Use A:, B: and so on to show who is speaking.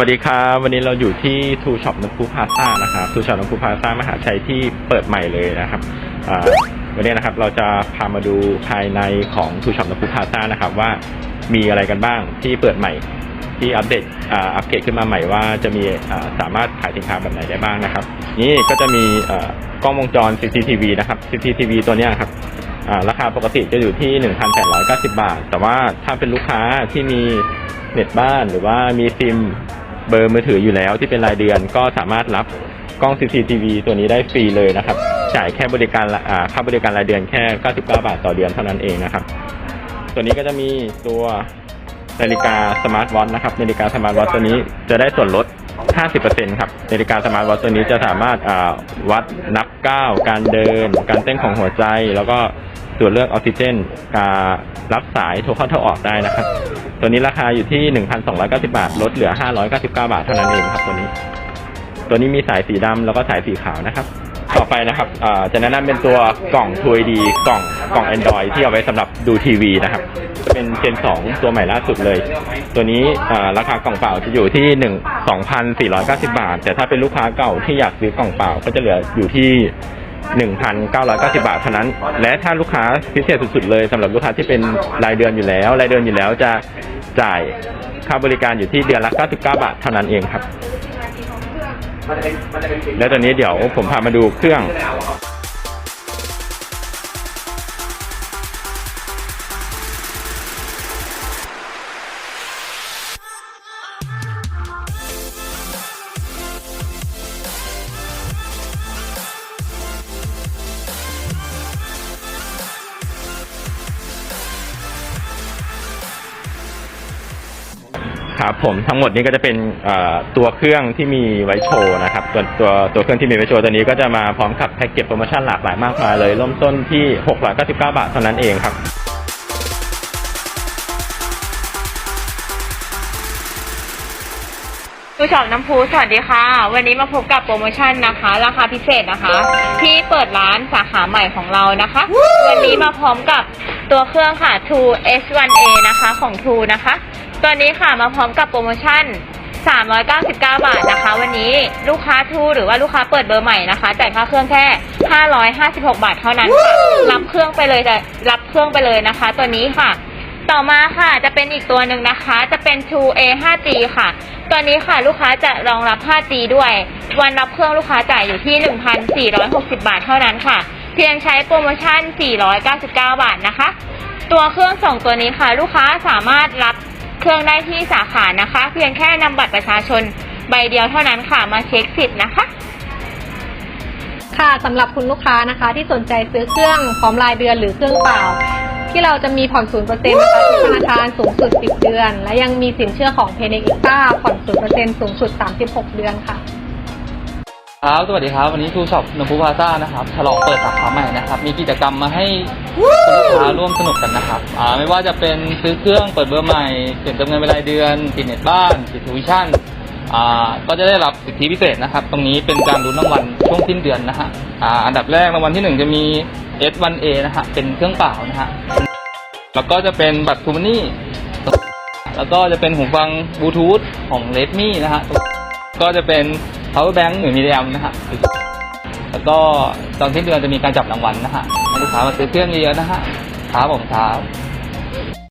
A: วัสดีครับ วันนี้เราอยู่ที่ทูช็อปน้ำพุพาซ่านะครับทูช็อปน้ำพุพาซ่ามหาชัยที่เปิดใหม่เลยนะครับวันนี้นะครับเราจะพามาดูภายในของทูช็อปน้ำพุพาซ่านะครับว่ามีอะไรกันบ้างที่เปิดใหม่ที่อัปเดตอัปเกรดขึ้นมาใหม่ว่าจะมีสามารถขายสินค้าแบบไหนได้บ้างนะครับ นี่ก็จะมีกล้องวงจร CCTV นะครับ CCTV ตัวนี้ครับราคาปกติจะอยู่ที่ 1,890 บาท แต่ว่าถ้าเป็นลูกค้าที่มีเน็ตบ้านหรือว่ามีซิม เบอร์มือถืออยู่แล้วที่เป็นรายเดือนก็สามารถรับกล้อง CCTV ตัวนี้ได้ฟรีเลยนะครับ จ่ายแค่บริการค่าบริการรายเดือนแค่ 99 บาทต่อเดือนเท่านั้นเองนะครับ ตัวนี้ก็จะมีตัวนาฬิกาสมาร์ทวอทนะครับนาฬิกาสมาร์ทวอทตัวนี้จะได้ส่วนลด 50%ครับนาฬิกาสมาร์ทวอทตัวนี้จะสามารถวัดนับก้าวการเดิน การเต้นของหัวใจแล้วก็ ตรวจเลือกออกซิเจนการรับสายโทรเข้าโทรออกได้นะครับ ตัวนี้ราคาอยู่ที่ 1,290 บาท ลดเหลือ 599 บาทเท่านั้นเองครับตัวนี้ ตัวนี้มีสายสีดำแล้วก็สายสีขาวนะครับ ต่อไปนะครับจะแนะนำเป็นตัวกล่อง 2D กล่องกล่อง Android ที่เอาไว้สำหรับดูทีวีนะครับเป็นเจน2 ตัวใหม่ล่าสุดเลย ตัวนี้ราคากล่องเปล่าจะอยู่ที่1 2,490 บาท แต่ถ้าเป็นลูกค้าเก่าที่อยากซื้อกล่องเปล่าก็จะเหลืออยู่ที่ 1,990 บาทเท่านั้น และถ้าลูกค้าพิเศษสุดๆเลยสำหรับลูกค้าที่เป็นรายเดือนอยู่แล้ว รายเดือนอยู่แล้วจะจ่ายค่าบริการอยู่ที่เดือนละ 99 บาทเท่านั้นเองครับ และตอนนี้เดี๋ยวผมพามาดูเครื่อง ครับผมทั้งหมดนี้ก็จะเป็นเอ่อตัวเครื่องที่มีไว้โชว์นะครับตัวตัวตัวเครื่องที่มีไว้โชว์ตัวนี้ก็จะมาพร้อมกับแพ็กเกจโปรโมชั่นหลากหลายมากมายเลยเริ่มต้นที่ 699 บาทเท่านั้นเองครับ
B: ผู้ชมน้ำพุสวัสดีค่ะ วันนี้มาพบกับโปรโมชั่นนะคะ ราคาพิเศษนะคะ ที่เปิดร้านสาขาใหม่ของเรานะคะ วันนี้มาพร้อมกับตัวเครื่องค่ะ True S1A นะคะของ True นะคะ ตัวนี้ค่ะมาพร้อมกับโปรโมชั่น 399 บาทนะคะ วันนี้ลูกค้า True หรือว่าลูกค้าเปิดเบอร์ใหม่นะคะจ่ายค่าเครื่องแค่ 556 บาทเท่านั้นค่ะรับเครื่องไปเลยจะรับเครื่องไปเลยนะคะ ตัวนี้ค่ะ ต่อมาค่ะจะเป็นอีกตัวหนึ่งนะคะ จะเป็น True A 5G ค่ะ ตัวนี้ค่ะลูกค้าจะรองรับ 5G ด้วย วันรับเครื่องลูกค้าจ่ายอยู่ที่ 1,460 บาทเท่านั้นค่ะ เพียงใช้โปรโมชั่น 499 บาทนะคะ ตัวเครื่องส่งตัวนี้ค่ะ ลูกค้าสามารถรับ เครื่องได้ที่สาขานะคะ เพียงแค่นำบัตรประชาชนใบเดียวเท่านั้นค่ะมาเช็คสิทธิ์นะคะ
C: ค่ะสำหรับคุณลูกค้านะคะ ที่สนใจซื้อเครื่องพร้อมรายเดือนหรือเครื่องเปล่า ที่เราจะมีผ่อนศูนเปอร์เซ็นต์นะคะทุกธนาคารสูงสุด 10 เดือน และยังมีสินเชื่อของเพเนกิต้าผ่อนศูนเปอร์เซ็นต์สูงสุด 36 เดือนค่ะ
D: ครับ สวัสดีครับ วันนี้ทูช็อปนมพูพาซ่านะครับ ฉลองเปิดสาขาใหม่นะครับ มีกิจกรรมมาให้คุณลูกค้าร่วมสนุกกันนะครับ อ่า ไม่ว่าจะเป็นซื้อเครื่องเปิดเบอร์ใหม่ เปลี่ยนเติมเงินเป็นรายเดือนติดเน็ตบ้านติดทูวิชั่น อ่า ก็จะได้รับสิทธิพิเศษนะครับ ตรงนี้เป็นการลุ้นรางวัลช่วงสิ้นเดือนนะฮะ อ่า อันดับแรกรางวัลที่หนึ่งจะมี S1A นะฮะ เป็นเครื่องเปล่านะฮะ แล้วก็จะเป็นบัตรทูมานี่ แล้วก็จะเป็นหูฟังบลูทูธของ Redmi นะฮะ ก็จะเป็น power bank หนึ่งมิลลิแอมนะฮะแล้วก็ตอนสิ้นเดือนจะมีการจับรางวัลนะฮะให้ลูกค้ามาซื้อเครื่องเยอะๆนะฮะครับผมครับ